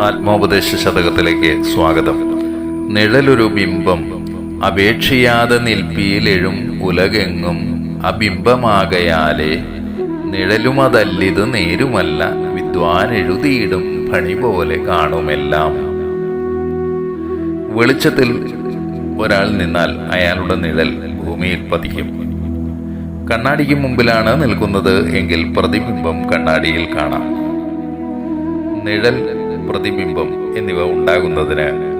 ആത്മോപദേശ ശതകത്തിലേക്ക് സ്വാഗതം. നിഴലൊരു ബിംബം അപേക്ഷിയാതെ നിൽപ്പിയിലെഴും ഉലകെങ്ങും അബിംബമാകയാലേ നിഴലുമതല്ലിത് നേരുമല്ല വിദ്വാൻ എഴുതിയിടും പണി പോലെ കാണുമെല്ലാം. വെളിച്ചത്തിൽ ഒരാൾ നിന്നാൽ അയാളുടെ നിഴൽ ഭൂമിയിൽ പതിക്കും. കണ്ണാടിക്ക് മുമ്പിലാണ് നിൽക്കുന്നത് എങ്കിൽ പ്രതിബിംബം കണ്ണാടിയിൽ കാണാം. നിഴൽ പ്രതിബിംബം എന്നിവ ഉണ്ടാകുന്നതിന്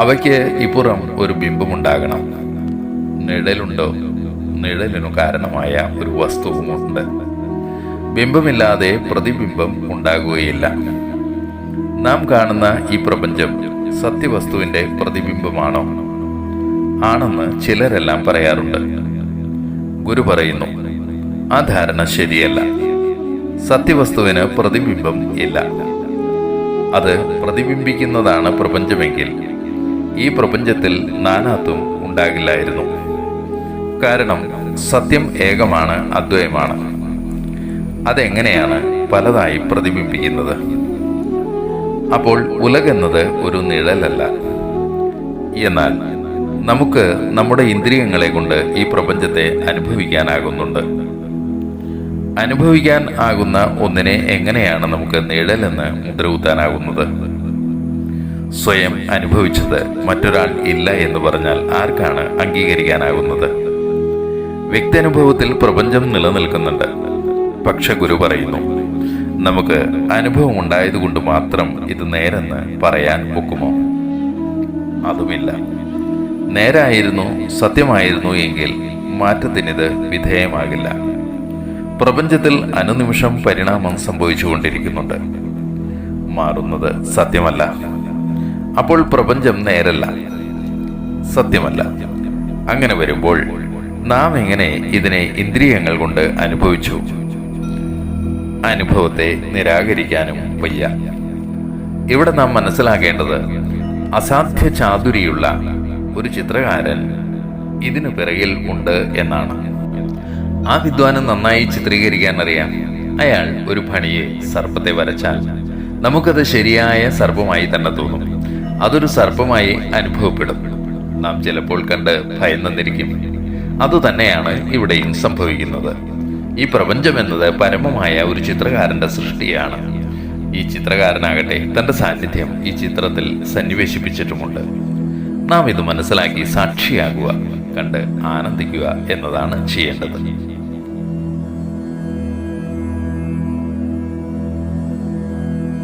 അവയ്ക്ക് ഇപ്പുറം ഒരു ബിംബമുണ്ടാകണം. നിഴലുണ്ടോ? നിഴലിനു കാരണമായ ഒരു വസ്തുവുമുണ്ട്. ബിംബമില്ലാതെ പ്രതിബിംബം ഉണ്ടാകുകയില്ല. നാം കാണുന്ന ഈ പ്രപഞ്ചം സത്യവസ്തുവിന്റെ പ്രതിബിംബമാണോ? ആണെന്ന് ചിലരെല്ലാം പറയാറുണ്ട്. ഗുരു പറയുന്നു ആ ധാരണ ശരിയല്ല. സത്യവസ്തുവിന് പ്രതിബിംബം ഇല്ല. അത് പ്രതിബിംബിക്കുന്നതാണ് പ്രപഞ്ചമെങ്കിൽ. ഈ പ്രപഞ്ചത്തിൽ നാനാത്വം ഉണ്ടാകില്ലായിരുന്നു. കാരണം സത്യം ഏകമാണ് അദ്വയമാണ്. അതെങ്ങനെയാണ് പലതായി പ്രതിബിംബിക്കുന്നത്? അപ്പോൾ ഉലകെന്നത് ഒരു നിഴലല്ല. എന്നാൽ നമുക്ക് നമ്മുടെ ഇന്ദ്രിയങ്ങളെ കൊണ്ട് ഈ പ്രപഞ്ചത്തെ അനുഭവിക്കാനാകുന്നുണ്ട്. അനുഭവിക്കാൻ ആകുന്ന ഒന്നിനെ എങ്ങനെയാണ് നമുക്ക് നിഴലെന്ന് മുദ്രകുത്താനാകുന്നത്? സ്വയം അനുഭവിച്ചത് മറ്റൊരാൾ ഇല്ല എന്ന് പറഞ്ഞാൽ ആർക്കാണ് അംഗീകരിക്കാനാകുന്നത്? വ്യക്തിയനുഭവത്തിൽ പ്രപഞ്ചം നിലനിൽക്കുന്നുണ്ട്. പക്ഷെ ഗുരു പറയുന്നു നമുക്ക് അനുഭവം ഉണ്ടായതുകൊണ്ട് മാത്രം ഇത് നേരെന്ന് പറയാൻ ഒക്കുമോ? അതുമില്ല. നേരായിരുന്നു സത്യമായിരുന്നു എങ്കിൽ മാറ്റത്തിനിത് വിധേയമാകില്ല. പ്രപഞ്ചത്തിൽ അനുനിമിഷം പരിണാമം സംഭവിച്ചുകൊണ്ടിരിക്കുന്നുണ്ട്. മാറുന്നത് സത്യമല്ല. അപ്പോൾ പ്രപഞ്ചം നേരല്ല. സത്യമല്ല. അങ്ങനെ വരുമ്പോൾ നാം എങ്ങനെ ഇതിനെ ഇന്ദ്രിയങ്ങൾ കൊണ്ട് അനുഭവിച്ചു? അനുഭവത്തെ നിരാകരിക്കാനും വയ്യ. ഇവിടെ നാം മനസ്സിലാക്കേണ്ടത് അസാധ്യ ചാതുരിയുള്ള ഒരു ചിത്രകാരൻ ഇതിനു പിറകിൽ ഉണ്ട് എന്നാണ്. ആ വിദ്വാനം നന്നായി ചിത്രീകരിക്കാൻ അറിയാം. അയാൾ ഒരു ഭണിയെ സർപ്പത്തെ വരച്ചാൽ നമുക്കത് ശരിയായ സർപ്പമായി തന്നെ തോന്നും. അതൊരു സർപ്പമായി അനുഭവപ്പെടും. നാം ചിലപ്പോൾ കണ്ട് ഭയന്നിരിക്കും അതുതന്നെയാണ് ഇവിടെയും സംഭവിക്കുന്നത്. ഈ പ്രപഞ്ചം എന്നത് പരമമായ ഒരു ചിത്രകാരന്റെ സൃഷ്ടിയാണ്. ഈ ചിത്രകാരനാകട്ടെ തന്റെ സാന്നിധ്യം ഈ ചിത്രത്തിൽ സന്നിവേശിപ്പിച്ചിട്ടുമുണ്ട്. നാം ഇത് മനസ്സിലാക്കി സാക്ഷിയാകുക കണ്ട് ആനന്ദിക്കുക എന്നതാണ് ചെയ്യേണ്ടത്.